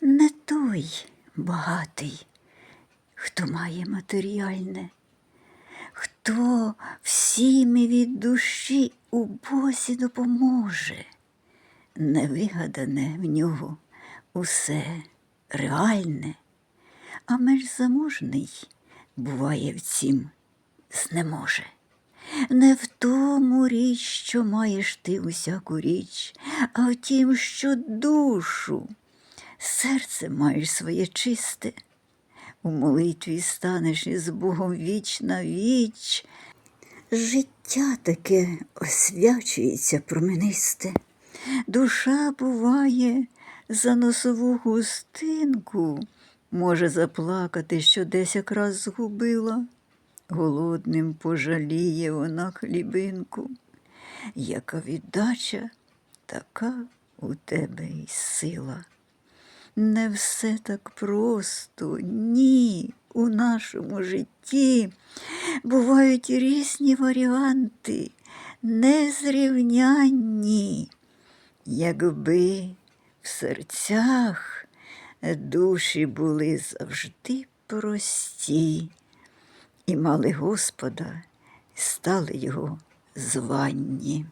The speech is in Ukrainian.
не той багатий, хто має матеріальне, хто всім від душі у Бозі допоможе. Невигадане в нього усе реальне, а межзаможний буває в цім знеможе. Не в тому річ, що маєш ти усяку річ, а в тім, що душу, серце маєш своє чисте. У молитві станеш із Богом віч на віч. Життя таке освячується променисте. Душа буває за носову густинку, може заплакати, що десь якраз згубила. Голодним пожаліє вона хлібинку. Яка віддача, така у тебе й сила. Не все так просто, ні, у нашому житті бувають різні варіанти, незрівнянні. Якби в серцях душі були завжди прості і мали Господа, і стали його званні.